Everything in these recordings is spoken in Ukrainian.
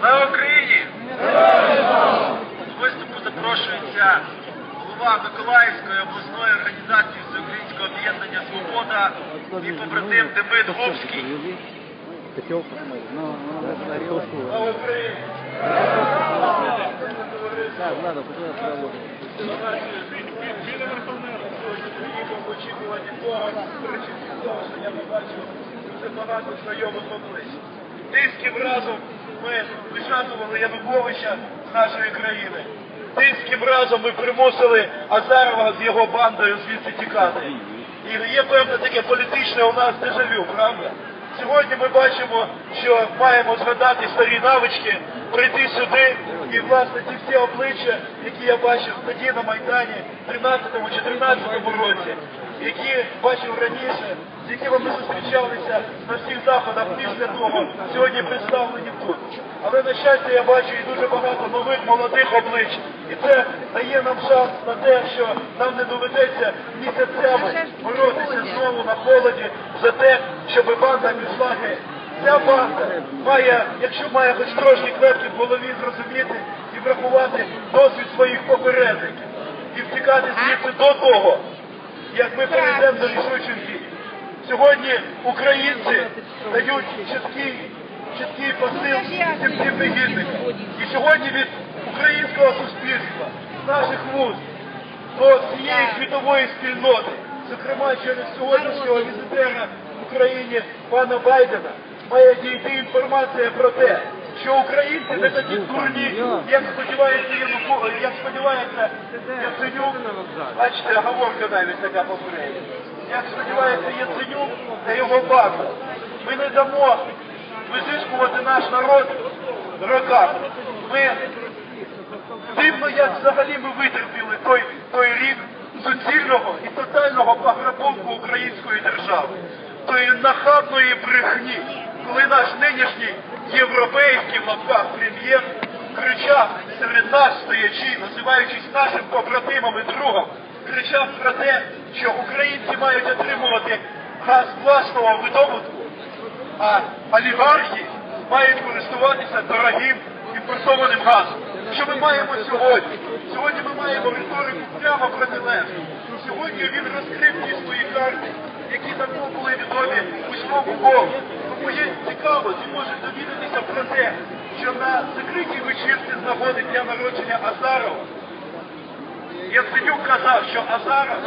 Слава Україні! З виступу запрошується голова Миколаївської обласної організації Всеукраїнського об'єднання Свобода і побратим Демид ну, ну, на. Слава Україні! Так, надо, куда? Приїхав в очікуванні того, причини того, що я побачив дуже багато знайомих облич. Тисків разом ми вишатували Януковича з нашої країни. Тисків разом ми примусили Азарова з його бандою звідси тікати. І є певне таке політичне у нас дежавю, правда? Сьогодні ми бачимо, що маємо згадати старі навички, прийти сюди і, власне, ті всі обличчя, які я бачив тоді на Майдані в 13-му чи 13-му році, які бачив раніше, з якими ми зустрічалися на всіх заходах після того, сьогодні представлені тут. Але, на щастя, я бачу і дуже багато нових молодих облич. І це дає нам шанс на те, що нам не доведеться місяцями боротися знову на холоді за те, щоб банда геть. Ця банда має, якщо має хоч трошки клепки в голові зрозуміти і врахувати досвід своїх попередників і втікати звідси до того, як ми перейдемо до рішучих. Сьогодні українці дають чіткий, чіткий посил цим всім негідникам. І сьогодні від українського суспільства, наших вуз, до цієї світової спільноти, зокрема через сьогоднішнього візитера в Україні пана Байдена, має дійти інформація про те, що українці не такі дурні, як сподівається Януко- як сподівається Яценюк, бачите, оговорка навіть така попередня. Як сподівається Яценюк та його банда. Ми не дамо визискувати наш народ роками. Ми Дивно, як взагалі ми витерпіли той, той рік суцільного і тотального пограбунку української держави, тої нахабної брехні, коли наш нинішній європейський в лапках прем'єр кричав серед нас стоячи, називаючись нашим побратимом і другом, кричав про те, що українці мають отримувати газ власного видобутку, а олігархи мають користуватися дорогим імпортованим газом. Що ми маємо сьогодні? Сьогодні ми маємо риторику прямо протилежну. Сьогодні він розкрив ті свої карти, які давно були відомі усьому Богу. Тому цікаво, чи може довідатися про те, що на закритій вечірці з нагоди дня народження Азарова Яценюк казав, що Азаров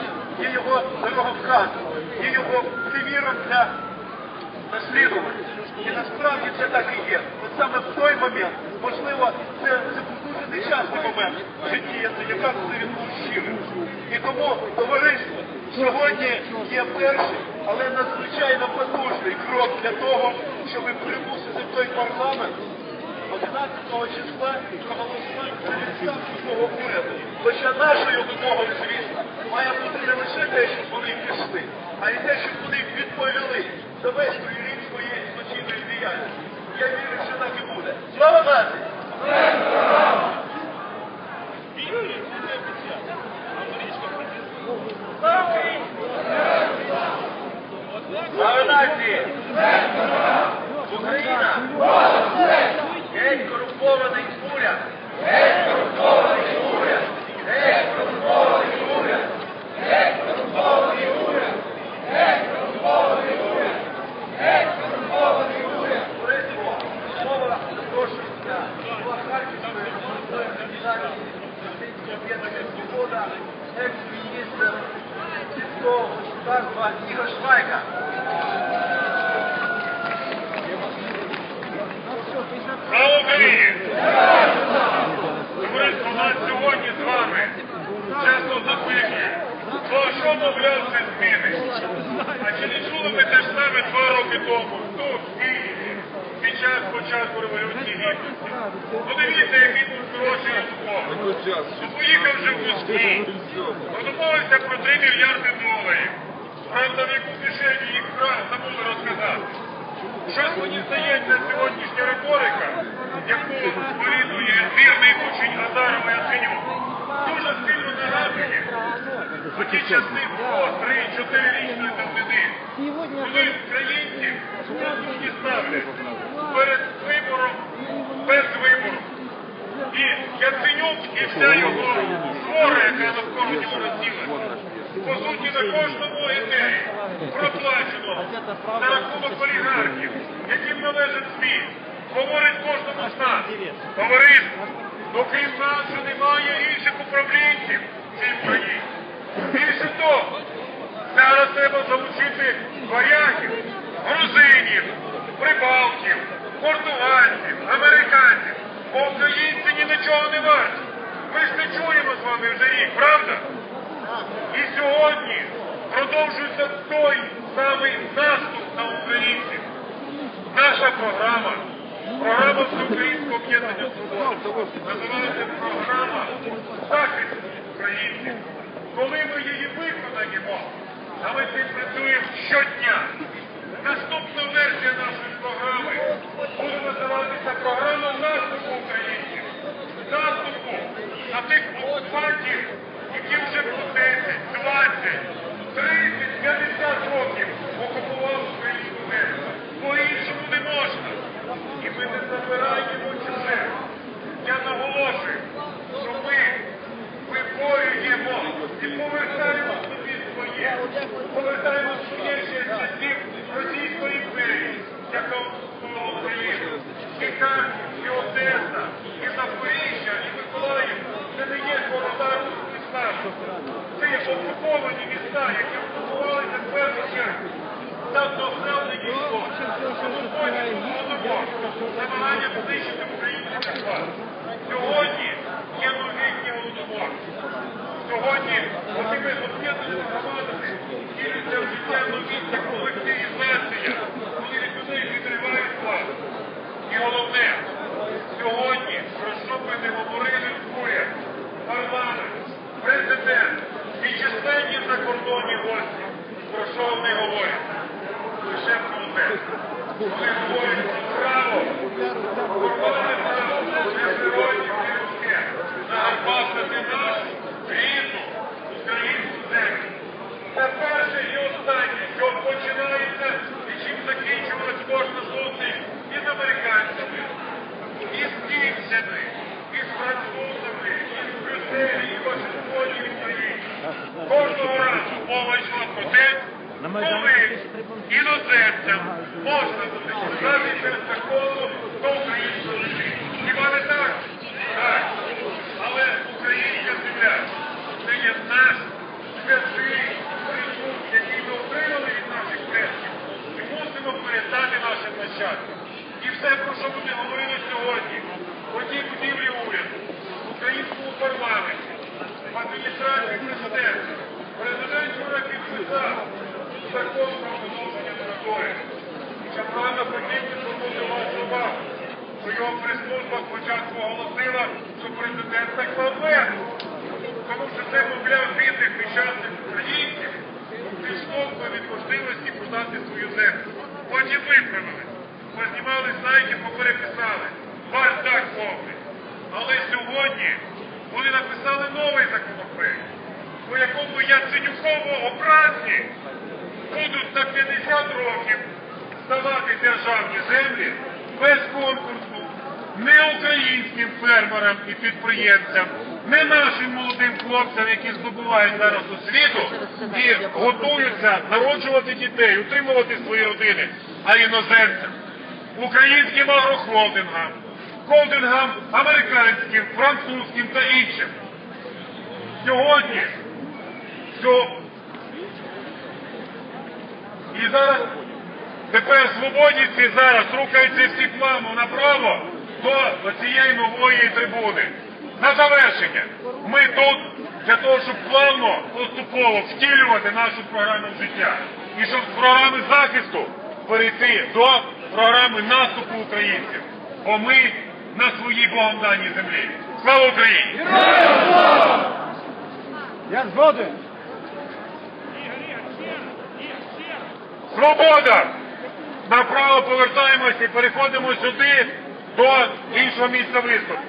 є його дороговказом, є його приміром для наслідувати. І насправді це так і є. От саме в той момент, можливо, це, це дуже нещасний момент в житті Яценюка, коли він був щирим. І тому товариство сьогодні є перший, але надзвичайно потужний крок для того, щоб примусити той парламент 11 числа проголосувати за відставку свого уряду. Хоча нашою вимогою, звісно, має бути не лише те, щоб вони пішли, а й те, щоб вони відповіли за весь той рік своєї злочинної діяльності. Я вірю, що так і буде. Слава нації! Слава Україні! Слава нації! Україна! Геть корумпований уряд! Геть корумпований уряд! Геть корумпований уряд! Геть корумпований уряд! Геть корумпований уряд! Геть корумпований уряд! Товариство, мова запрошується голова Харківської обласної організації Всеукраїнського об'єднання Свобода, екс-міністр сільського господарства Ігор Швайка. Нас сьогодні з вами часто запитує, то що мовляв це зміни? А чи не чули ми те ж саме два роки тому, тут, в Києві, під час початку Революції Гідності? Подивіться, який тут хороший Янукович. Поїхав вже в Москву, домовився про 3 мільярди доларів. Правда, в яку кишені їх забули розказати. Щось мені здається, сьогоднішня риторика, яку сповідує вірний учень Азарова Яценюк, дуже сильно нагадує, оті часи по 3-4 річної давнини, коли українці сьогодні ставлять перед вибором без вибору. І Яценюк і вся його свора, яка навколо нього розсілася, по суті на кожному ідеї проплачено за рахунок олігархів, яким належить ЗМІ, говорить кожному з нас. Товариство, окрім нас вже немає інших управлінців в цій країні. Більше того, зараз треба залучити варягів, грузинів, прибалтів, португальців, американців. Бо українці ні на чого не варті. Ми ж не чуємо з вами вже рік, правда? І сьогодні продовжується той самий наступ на українців. Наша програма, програма Всеукраїнського об'єднання свободи, називається програма захисту українців. Коли ми її виконаємо, а ми цим працюємо щодня. Наступна версія нашої програми буде називатися програма наступу українців. Наступу на тих окупантів, які вже по 10, 20, 30, 50 років окупували українську землю. По-іншому не можна. І ми не забираємо чуже. Я наголошую, що ми виборюємо і повертаємо собі своє. Повертаємо своє ще з часів Російської імперії, яка окупувала Україну. І Харків, і Одеса, і Запоріжжя, і Миколаїв. Це не є города міста. Це є окуповані міста, які в першу чергу. Давно не дійшло. Тому потім намагання знищити український народ. Сьогодні є новітній голодомор. Сьогодні оцими об'єднаними громадами ділиться в життя новітня колективізація, коли від людей відривають владу. І головне, сьогодні, про що б ми не говорили уряд, парламент, президент і численні закордонні гості, про що вони говорять? Лише про одне. Вони говорять про право, формувати право, не природні, не людське, загарбастати нашу рідну українську землю. Це перше і останнє, що починається і чим закінчувалась кожна зустріч із американцями, із німцями, із французами, із Брюсселі, і Вашингтоні, і в Україні. Кожного разу мова йшла про те, коли іноземцям можна буде сказати через закону до української землі. Хіба не так? Так. Але українська земля це є наш святий ресурс, який ми отримали від наших предків. І мусимо передати нашим нащадкам. І все, про що ми говорили сьогодні, в одній будівлі уряду, українському парламенті, в адміністрації президента. Президент вчора підписав закон про продовження мораторію. Ще правда хотів звернути вашу увагу, що його прес-служба спочатку оголосила, що президент наклав вето. Тому що це, мовляв, бідних нещасних українців відштовхує від можливості продати свою землю. Потім виправили. Познімали сайті, попереписали. Бардак повний. Але сьогодні вони написали новий законопроект, по якому Яценюково образні будуть на 50 років здавати державні землі без конкурсу не українським фермерам і підприємцям, не нашим молодим хлопцям, які здобувають зараз освіту і готуються народжувати дітей, утримувати свої родини, а іноземцям, українським агрохолдингам, холдингам американським, французьким та іншим. Сьогодні що і зараз тепер свободівці зараз рухаються всі плану направо до цієї нової трибуни. На завершення, ми тут для того, щоб плавно поступово втілювати нашу програму життя. І щоб з програми захисту перейти до програми наступу українців. Бо ми на своїй Богом даній землі. Слава Україні! Я згоден. Свобода! Направо повертаємося і переходимо сюди до іншого місця виступу.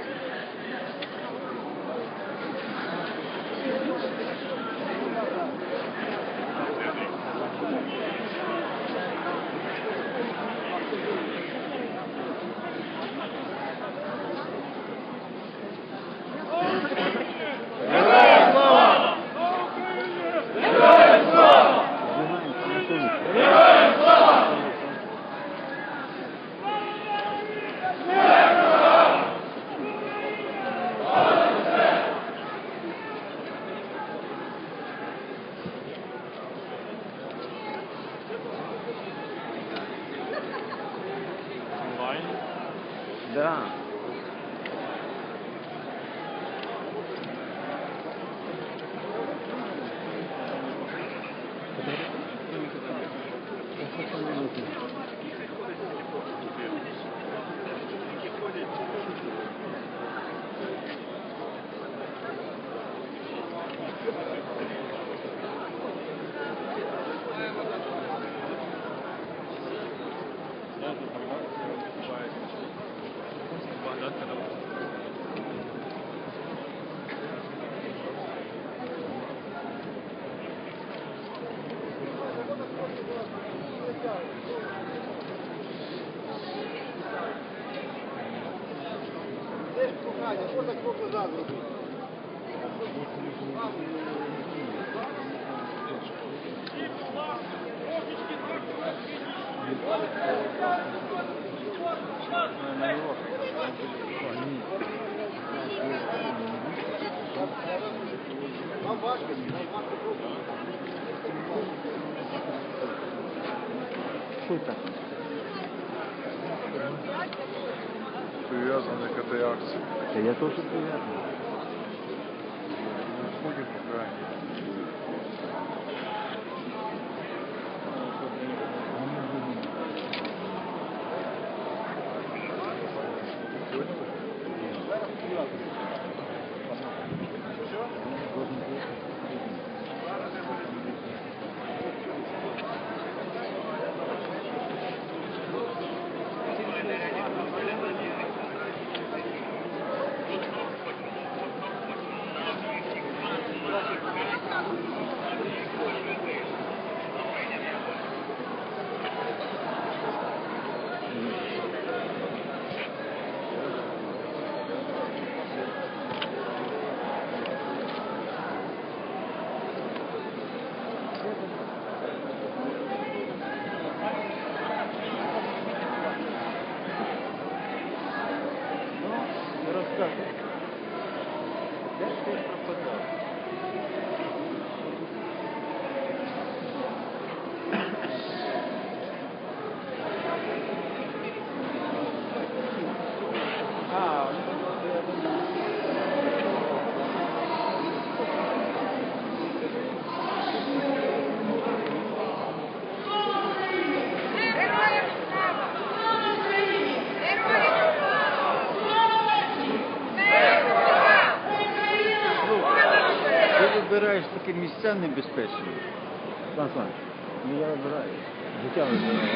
Що так? привязаны к этой акции. Да я тоже привязан. Мы уходим пока. Такі місця небезпечні. Пан Іванович, ну я вибираю. Життя вибираю.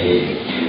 Amen.